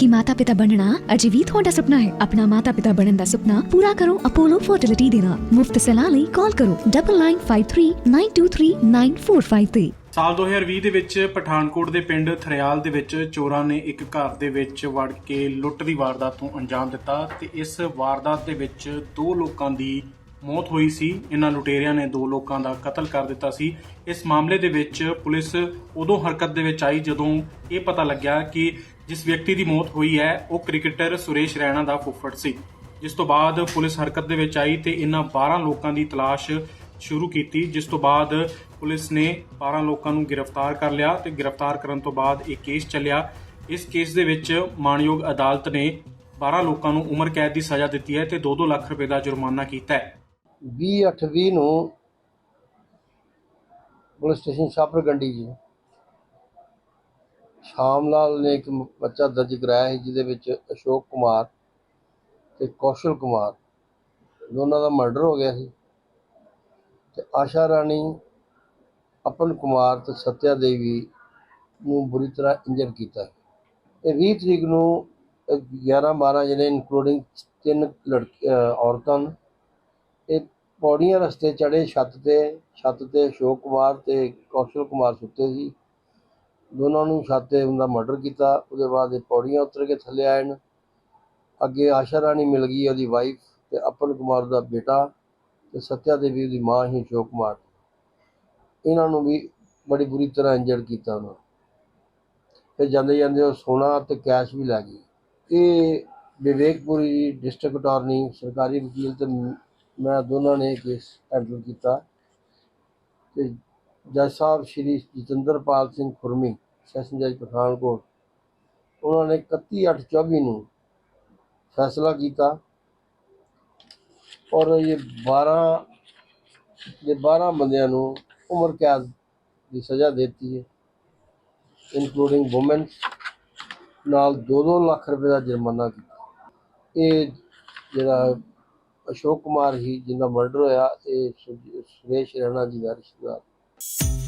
ਕਿ ਮਾਤਾ-ਪਿਤਾ ਬਣਨਾ ਅਜੇ ਵੀ ਤੁਹਾਡਾ ਸੁਪਨਾ ਹੈ। ਆਪਣਾ ਮਾਤਾ-ਪਿਤਾ ਬਣਨ ਦਾ ਸੁਪਨਾ ਪੂਰਾ ਕਰੋ ਅਪੋਲੋ ਫਰਟੀਲਿਟੀ ਦੇ ਨਾਲ। ਮੁਫਤ ਸਲਾਹ ਲਈ ਕਾਲ ਕਰੋ 9953923945 ਤੇ। ਸਾਲ 2020 ਦੇ ਵਿੱਚ ਪਠਾਨਕੋਟ ਦੇ ਪਿੰਡ ਥਰਿਆਲ ਦੇ ਵਿੱਚ ਚੋਰਾਂ ਨੇ ਇੱਕ ਘਰ ਦੇ ਵਿੱਚ ਵੜ ਕੇ ਲੁੱਟ ਦੀ ਵਾਰਦਾਤ ਨੂੰ ਅੰਜਾਮ ਦਿੱਤਾ ਤੇ ਇਸ ਵਾਰਦਾਤ ਦੇ ਵਿੱਚ ਦੋ ਲੋਕਾਂ ਦੀ ਮੌਤ ਹੋਈ ਸੀ। ਇਹਨਾਂ ਲੁਟੇਰਿਆਂ ਨੇ ਦੋ ਲੋਕਾਂ ਦਾ ਕਤਲ ਕਰ ਦਿੱਤਾ ਸੀ। ਇਸ ਮਾਮਲੇ ਦੇ ਵਿੱਚ ਪੁਲਿਸ ਉਦੋਂ ਹਰਕਤ ਦੇ ਵਿੱਚ ਆਈ ਜਦੋਂ ਇਹ ਪਤਾ ਲੱਗਿਆ ਕਿ ਜਿਸ ਵਿਅਕਤੀ ਦੀ ਮੌਤ ਹੋਈ ਹੈ, ਉਹ ਕ੍ਰਿਕਟਰ ਸੁਰੇਸ਼ ਰੈਣਾ ਦਾ ਫੁੱਫੜ ਸੀ। ਜਿਸ ਤੋਂ ਬਾਅਦ ਪੁਲਿਸ ਹਰਕਤ ਦੇ ਵਿੱਚ ਆਈ ਤੇ ਇਹਨਾਂ 12 ਲੋਕਾਂ ਦੀ ਤਲਾਸ਼ ਸ਼ੁਰੂ ਕੀਤੀ, ਜਿਸ ਤੋਂ ਬਾਅਦ ਪੁਲਿਸ ਨੇ 12 ਲੋਕਾਂ ਨੂੰ ਗ੍ਰਿਫਤਾਰ ਕਰ ਲਿਆ ਤੇ ਗ੍ਰਿਫਤਾਰ ਕਰਨ ਤੋਂ ਬਾਅਦ ਇਹ ਕੇਸ ਚੱਲਿਆ। ਇਸ ਕੇਸ ਦੇ ਵਿੱਚ ਮਾਣਯੋਗ ਅਦਾਲਤ ਨੇ 12 ਲੋਕਾਂ ਨੂੰ ਉਮਰ ਕੈਦ ਦੀ ਸਜ਼ਾ ਦਿੱਤੀ ਹੈ ਤੇ 2-2 ਲੱਖ ਰੁਪਏ ਦਾ ਜੁਰਮਾਨਾ ਕੀਤਾ ਹੈ। 20/8/20 ਨੂੰ ਪੁਲਿਸ ਸਟੇਸ਼ਨ ਸ਼ਾਹਪੁਰ ਗੰਡੀ ਜੀ। ਸ਼ਾਮ ਲਾਲ ਨੇ ਇੱਕ ਬੱਚਾ ਦਰਜ ਕਰਾਇਆ ਸੀ, ਜਿਹਦੇ ਵਿੱਚ ਅਸ਼ੋਕ ਕੁਮਾਰ ਤੇ ਕੌਸ਼ਲ ਕੁਮਾਰ ਦੋਨਾਂ ਦਾ ਮਰਡਰ ਹੋ ਗਿਆ ਸੀ। ਤੇ ਆਸ਼ਾ ਰਾਣੀ, ਅਪਨ ਕੁਮਾਰ ਤੇ ਸਤਿਆ ਦੇਵੀ ਨੂੰ ਬੁਰੀ ਤਰ੍ਹਾਂ ਇੰਜਰ ਕੀਤਾ ਇਹ 20 ਤਰੀਕ ਨੂੰ 11 12 ਜਣੇ ਇਨਕਲੂਡਿੰਗ ਤਿੰਨ ਲੜਕੀ ਔਰਤਾਂ ਨੂੰ, ਇਹ ਪੌੜੀਆਂ ਰਸਤੇ ਚੜੇ ਛੱਤ ਤੇ ਛੱਤ ਤੇ ਅਸ਼ੋਕ ਕੁਮਾਰ ਤੇ ਕੌਸ਼ਲ ਕੁਮਾਰ ਸੁੱਤੇ ਸੀ। ਦੋਨਾਂ ਨੂੰ ਛੱਤ ਤੇ ਉਹਦਾ ਮਰਡਰ ਕੀਤਾ, ਉਹਦੇ ਬਾਅਦ ਇਹ ਪੌੜੀਆਂ ਉਤਰ ਕੇ ਥੱਲੇ ਆਏ ਨੇ। ਅੱਗੇ ਆਸ਼ਾ ਰਾਣੀ ਮਿਲ ਗਈ ਉਹਦੀ ਵਾਈਫ ਤੇ ਅਪਨ ਕੁਮਾਰ ਦਾ ਬੇਟਾ ਤੇ ਸਤਿਆ ਦੇਵੀ ਉਹਦੀ ਮਾਂ ਹੀ ਅਸ਼ੋਕ ਕੁਮਾਰ। ਇਹਨਾਂ ਨੂੰ ਵੀ ਬੜੀ ਬੁਰੀ ਤਰ੍ਹਾਂ ਇੰਜਰ ਕੀਤਾ ਉਹਨਾਂ ਫਿਰ ਜਾਂਦੇ ਜਾਂਦੇ ਉਹ ਸੋਨਾ ਤੇ ਕੈਸ਼ ਵੀ ਲੈ ਗਈ। ਇਹ ਵਿਵੇਕਪੁਰੀ ਡਿਸਟ੍ਰਿਕਟ ਅਟਾਰਨੀ ਸਰਕਾਰੀ ਵਕੀਲ ਤੇ ਮ- ਮੈਂ ਦੋਨਾਂ ਨੇ ਕੇਸ ਹੈਂਡਲ ਕੀਤਾ। ਤੇ ਜੱਜ ਸਾਹਿਬ ਸ਼੍ਰੀ ਜਤਿੰਦਰਪਾਲ ਸਿੰਘ ਖੁਰਮੀ, ਸੈਸ਼ਨ ਜੱਜ ਪਠਾਨਕੋਟ। ਉਹਨਾਂ ਨੇ 31/8/24 ਨੂੰ ਫੈਸਲਾ ਕੀਤਾ। ਔਰ ਇਹ 12 ਦੇ 12 ਬੰਦਿਆਂ ਨੂੰ ਉਮਰ ਕੈਦ ਦੀ ਸਜ਼ਾ ਦਿੱਤੀ ਹੈ। ਇਨਕਲੂਡਿੰਗ ਔਮਨ ਨਾਲ 2-2 ਲੱਖ ਰੁਪਏ ਦਾ ਜੁਰਮਾਨਾ ਕੀਤਾ। ਇਹ ਜਿਹੜਾ ਅਸ਼ੋਕ ਕੁਮਾਰ ਹੀ ਜਿਹਦਾ ਮਰਡਰ ਹੋਇਆ, ਇਹ ਸੁਰੇਸ਼ ਰੈਣਾ ਜੀ ਦਾ ਰਿਸ਼ਤੇਦਾਰ। Bye.